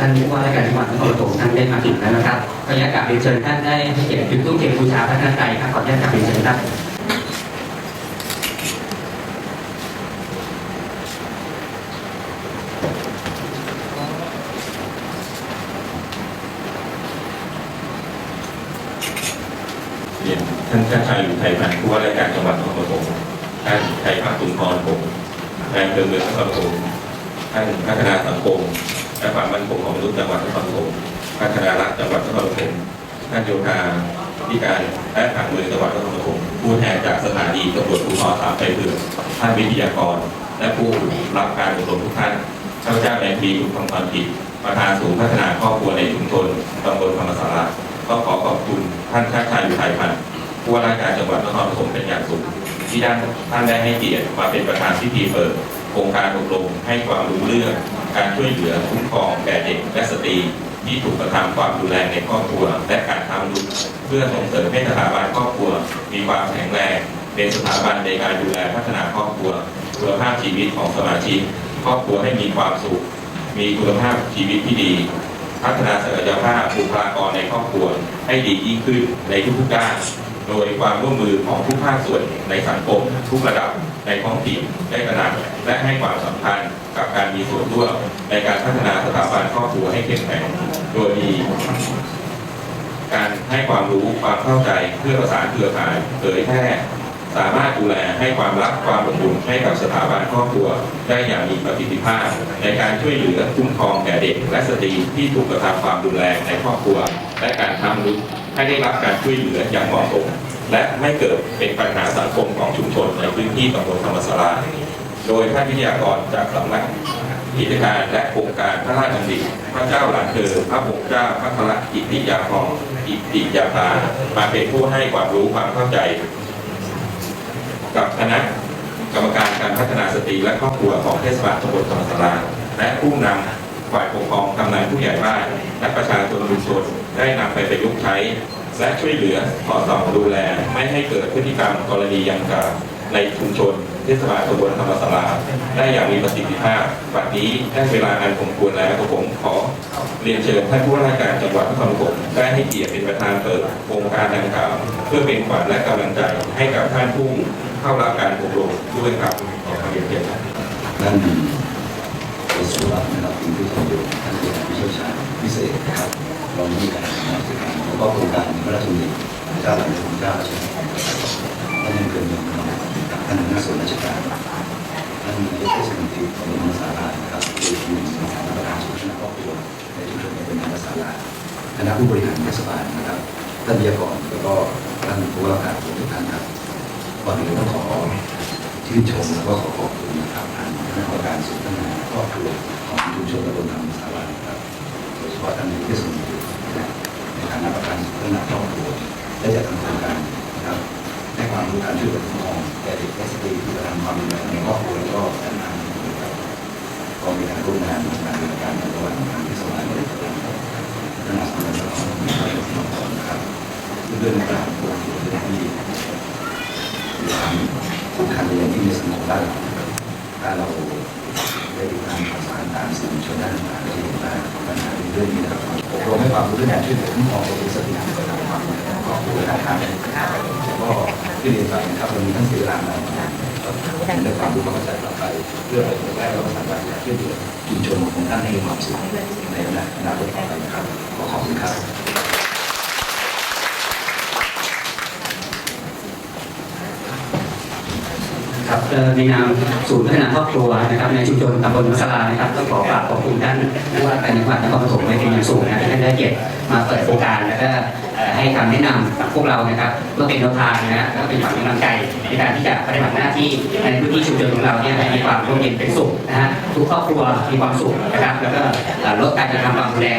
ท่านผู้ว่าราชการจังหวัดนครปฐมท่านได้มาถึงแล้วนะครับขออนุญาตกราบเรียนเชิญท่านได้ให้เกียรติจุดตู้เทียนบูชาพระนาไตรครับขออนุญาตกราบเรียนเชิญครับเรียนท่านชาติชายอยู่ไทยพันธ์ผู้ว่าราชการจังหวัดนครปฐมท่านไทยพักตุนพรผมนายอำเภอเมืองนครปฐมท่านพัฒนาสังคม และความมั่นคงของมนุษย์จังหวัดนครปฐมพัฒนารัฐจังหวัดนครปฐมท่านโยธาธิการและผังเมืองจังหวัดนครปฐมผู้แทนจากสถานีตำรวจภูธรสามชัยเผือกท่านวิทยากร และผู้รับการอบรมทุกท่านข้าพเจ้านายพีบุญคำความผิดประธานศูนย์พัฒนาครอบครัวในชุมชนตำบลธรรมศาลาก็ขอขอบคุณท่านชาติชายอุทัยพันธ์ผู้ว่าราชการจังหวัดนครปฐมเป็นอย่างสูงที่ด้านท่านได้ให้เกียรติมาเป็นประธานพิธีเปิดโครงการอบรมให้ความรู้เรื่อง การช่วยเหลือคุ้มครองแก่เด็กและสตรีที่ถูกกระทำความรุนแรงในครอบครัว และการทำรุนเพื่อส่งเสริมให้สถาบันครอบครัว มีความแข็งแรงเป็นสถาบันในการดูแลพัฒนาครอบครัวคุณภาพชีวิตของสมาชิกครอบครัวให้มีความสุข มีคุณภาพชีวิตที่ดี พัฒนาศักยภาพบุคลากรในครอบครัวให้ดียิ่งขึ้นในทุกๆด้านโดยความร่วมมือของทุกภาคส่วนในสังคมทุกระดับในท้องถิ่นได้ตระหนักและให้ความสำคัญ กับการมีส่วนร่วมในการพัฒนาสถาบันครอบครัวให้เข้มแข็งโดยมีการให้ความรู้ความเข้าใจเพื่อประสานเครือข่ายเผยแพร่สามารถดูแลให้ความรักความอบอุ่นให้กับสถาบันครอบครัว ได้อย่างมีประสิทธิภาพ ในการช่วยเหลือคุ้มครองแก่เด็ก และสตรีที่ถูกกระทำความรุนแรงในครอบครัว และการทำรุกให้ได้รับการช่วยเหลืออย่างเหมาะสมและไม่เกิดเป็นปัญหาสังคมของชุมชนในพื้นที่ตำบลธรรมศาลา โดยท่านวิทยากรจากสำนักกิจการและโครงการพระราชดำริพระเจ้าหลานเธอพระปกเจ้าพระพระกิติยาภรณ์กิติยาภามาเป็นผู้ให้ความรู้ความเข้าใจ กับคณะกรรมการการพัฒนาสตรีและครอบครัวของเทศบาลตำบลธรรมศาลาและผู้นำฝ่ายปกครองกำนันผู้ใหญ่บ้านและประชาชนชุมชนได้นำไปประยุกต์ใช้และช่วยเหลือสอส่องดูแลไม่ให้เกิดพฤติกรรมกรณียังกล่าว ในชุมชนเทศบาลตำบลธรรมศาลาได้อย่างมีประสิทธิภาพบัดนี้ได้เวลาอันสมควรแล้วผมขอเรียนเชิญท่านผู้ว่าราชการจังหวัดนครปฐมได้ให้เกียรติเป็นประธานเปิดโครงการดังกล่าวเพื่อเป็นขวัญและกำลังใจให้กับท่านผู้เข้ารับการอบรมด้วยครับขอเรียนเชิญครับท่านโอสุรัตน์นะครับคุณผู้ชมอยู่ท่านเป็นผู้เชี่ยวชาญพิเศษนะครับรองผู้การงานราชการแล้วก็โครงการพระราชดำริเจ้าหลังของเจ้าราชการท่านยังเกินหนึ่งนะครับ ท่านหัวหน้าส่วนราชการท่านนายกเทศมนตรีของมณฑลสารานะครับโดยมีสถานประธานสุขภาพครอบครัวในชุมชนในเป็นมณฑลสาราคณะผู้บริหารเทศบาลนะครับท่านวิทยากรแล้วก็ท่านผู้ว่าการทุกท่านครับก่อนอื่นต้องขอชื่นชมแล้วก็ขอขอบคุณนะครับทางคณะกรรมการศูนย์พัฒนครอบครัวของชุมชนตำบลธรรมศาลานะครับโดยเฉพาะท่านนายกเทศมนตรีในฐานะประธานศูนย์พัฒนาครอบครัวได้จัดทำโครงการนะครับ ดูการช่วยเหลือมองแต่เด็กเอสตรีที่กระทำความรุนแรงในครอบครัวแล้วก็การทำนะก็มีการร่วมงานทำงานในการระหว่างทางเทศบาลและทางพัฒนาสังคมและความมั่นคงนะครับเรื่องต่างๆตัวที่มีความสำคัญอย่างที่ในสังคมด้านหลังถ้าเรา ได้ติดตามข่าวสารตามสื่อชนด้านต่างๆจะเห็นว่าปัญหาในเรื่องนี้นะครับอบรมให้ความรู้เรื่องการช่วยเหลือคุ้มครองตัวเองสติกระทำความผิดของครอบครัวและการก็ที่เรียนไปนะครับเรามีทั้งเสียเวลามาได้ความรู้ความเข้าใจต่อไปเพื่อไปเผยแพร่และประสานงานช่วยเหลือชุมชนของท่านให้มีความสุขในอนาคตต่อไปนะครับขอขอบคุณครับ ครับเอ่อ ในนามศูนย์พัฒนาครอบครัวนะครับในชุมชนตำบลมัสลานะครับต้องขอกราบขอบคุณท่านผู้ว่าการจังหวัดนครปฐมไว้เป็นอย่างสูงนะที่ท่านได้เกียรติมาเปิดโครงการแล้วก็ให้คำแนะนำกับพวกเรานะครับเพื่อเป็นแนวทางนะฮะแล้วก็เป็นขวัญกำลังใจในการที่จะปฏิบัติหน้าที่ในพื้นที่ชุมชนของเราเนี่ยให้มีความร่มเย็นเป็นสุขนะฮะทุกครอบครัวมีความสุขนะครับแล้วก็ลดการกระทำความรุนแรง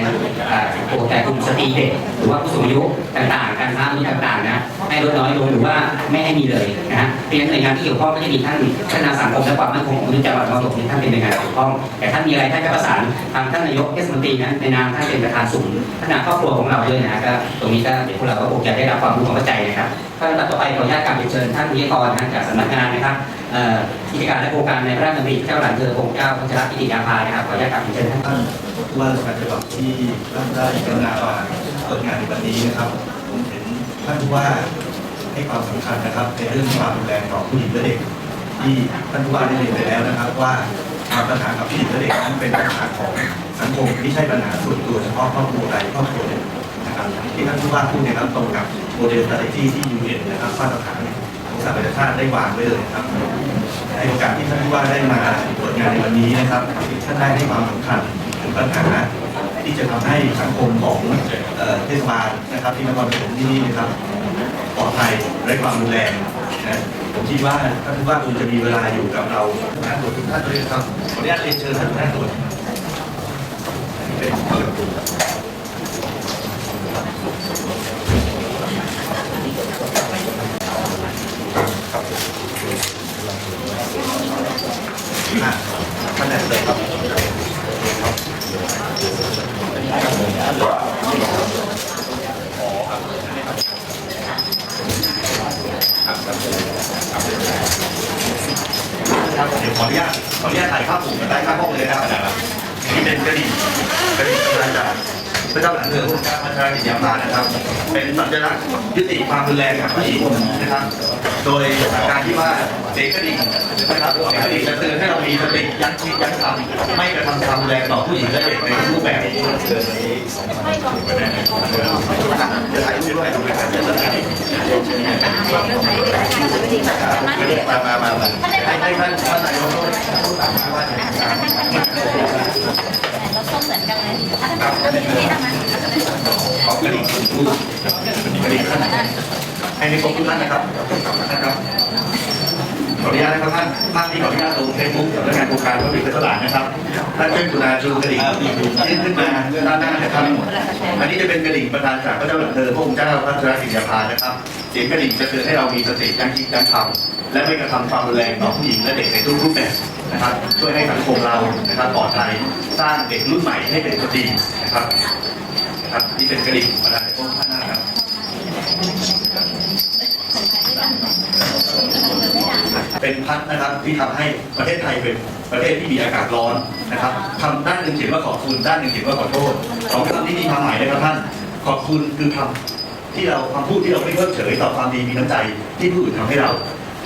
เอ่อโปรแต่กลุ่มสตรีเด็กหรือว่าผู้สูงอายุต่างๆ การค้ามนุษย์ต่างๆนะให้ลดน้อยลงหรือว่าไม่ให้มีเลยนะฮะเพราะฉะนั้นหน่วยงานที่เกี่ยวข้องก็จะมีท่านพัฒนาสังคมและความมั่นคงของมนุษย์จังหวัดนครปฐมนี่ท่านเป็นหน่วยงานเกี่ยวข้อง แต่ท่านมีอะไรท่านก็ประสานทางท่านนายกเทศมนตรีนะในนามท่านเป็นประธานศูนย์พัฒนาครอบครัวของเราด้วยนะก็ตรงนี้ก็เดี๋ยวพวกเราก็คงจะได้รับความรู้ความเข้าใจนะครับก็ลำดับต่อไปขออนุญาตกลับเรียนเชิญท่านวิทยากรนะจากสำนักงานนะครับกิจการและโครงการในพระราชดำริเจ้าหลานเธอพระองเจ้าพัชรกิติยาภานะครับขออนุญาตกลับเรียนเชิญท่าน ว่าราชการจังหวัดที่ท่านได้กรุณามาเปิดงานในวันนี้นะครับ ผมเห็นท่านผู้ว่าให้ความสำคัญนะครับ ในเรื่องความรุนแรงต่อผู้หญิงและเด็ก ที่ท่านผู้ว่าได้เรียนไปแล้วนะครับ ว่าปัญหากับผู้หญิงและเด็กนั้นเป็นปัญหาของสังคมไม่ใช่ปัญหาส่วนตัวเฉพาะครอบครัวใดครอบครัวหนึ่งนะครับที่ท่านผู้ว่าพูดนยครับตรงกับโมเดล strategy ที่ยูเอ็นนะครับมาตรฐานของสหประชาชาติได้วางไว้เลยนะครับในโอกาสที่ท่านผู้ว่าได้มาตรวจงานในวันนี้นะครับท่านได้ให้ความสำคัญ ถึงปัญหาที่จะทำให้สังคมของเทศบาลนะครับที่นครปฐมที่นี่นะครับปลอดภัยไร้ความรุนแรงนะผมคิดว่าท่านผู้ว่าคงจะมีเวลาอยู่กับเราท่านตรวจทุกท่านเลยครับขออนุญาตเรียนเชิญท่านท่านตรวจเป็นอะท่านแรกเลยครับเดี๋ยวขออ นุญาตขออนุญาตถ่ายภาพผมใต้ข้างห้องเลยนะครับนี่เป็นกระดิ่งกระดิ่งประธานจากพระเจ้าหลานเธอพระเจ้าพัชรกิติยาภานะครับ เป็นสัญลักษณ์ยุติความรุนแรงกับผู้หญิงนะครับ โดยการที่ว่าเสียงกระดิ่งนะครับเสียงกระดิ่งจะเตือนให้เรามีสติยั้งคิดยั้งทำไม่กระทำความรุนแรงต่อผู้หญิงและเด็กในรูปแบบเชิญวันนี้จะถ่ายรูปด้วยต้องไปถ่ายรูปด้วยมามามามาให้ให้ท่านท่านนายกพูดตามว่า เราส้มเหมือนกันเลยอะทำไมเราเป็นที่ทำไม ขอกระดิ่งพูดกระดิ่งท่านให้ในขอบคุณท่านนะครับนะครับ ขออนุญาตนะครับท่านภาพนี้ขออนุญาตลงเฟซบุ๊กสำนักงานโครงการพระบิดาตลาดนะครับท่านเป็นกุณาจูกระดิ่งยื่นขึ้นมาด้านหน้านะครับอันนี้จะเป็นกระดิ่งประธานจากพระเจ้าหลักเธอพระองค์เจ้าพระชรกิติยาภานะครับเสียงกระดิ่งจะเตือนให้เรามีสติยั้งคิดยั้งทำและไม่กระทำความรุนแรงต่อผู้หญิงและเด็กในทุกรูปแบบนะครับช่วยให้สังคมเรานะครับปลอดภัยสร้างเด็กรุ่นใหม่ให้เป็นคนดีนะครับนะครับนี่เป็นกระดิ่งประธานนะครับ เป็น พัดนะครับที่ทำให้ประเทศไทยเป็นประเทศที่มีอากาศร้อนนะครับคำด้านหนึ่งเขียนว่าขอบคุณด้านหนึ่งเขียนว่าขอโทษสองคำที่มีความหมายนะครับท่านขอบคุณคือคำที่เราคำพูดที่เราไม่เพิกเฉยต่อความดีมีน้ำใจที่ผู้อื่นทำให้เรา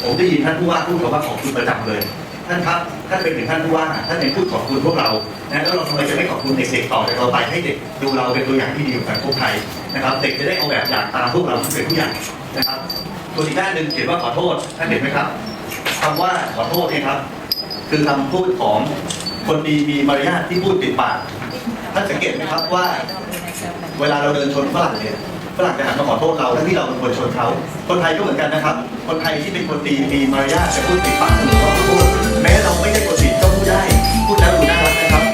ผมได้ยินท่านผู้ว่าพูดคำว่าขอบคุณประจำเลยท่านครับท่านเป็นถึงท่านผู้ว่าท่านยังพูดขอบคุณพวกเรานะแล้วเราทำไมจะไม่ขอบคุณเด็กๆต่อจากเราไปให้เด็กดูเราเป็นตัวอย่างที่ดีของสังคมไทยนะครับ เด็กจะได้เอาแบบอย่างตามพวกเราเป็นผู้ใหญ่นะครับส่วอีกด้านหนึ่งเขียนว่าขอโทษท่านเห็นไหมครับ คำว่าขอโทษเนี่ยครับ คือคำพูดของคนดีมีมารยาทที่พูดติดปากท่านสังเกตไหมครับว่า เวลาเราเดินชนฝรั่งเนี่ยฝรั่งจะหันมาขอโทษเราที่เราเป็นคนชนเขาคนไทยก็เหมือนกันนะครับ คนไทยที่เป็นคนดีมีมารยาทจะพูดติดปากเสมอว่าแม้เราไม่ใช่คนดีก็พูดได้ พูดแล้วดูน่ารักนะครับ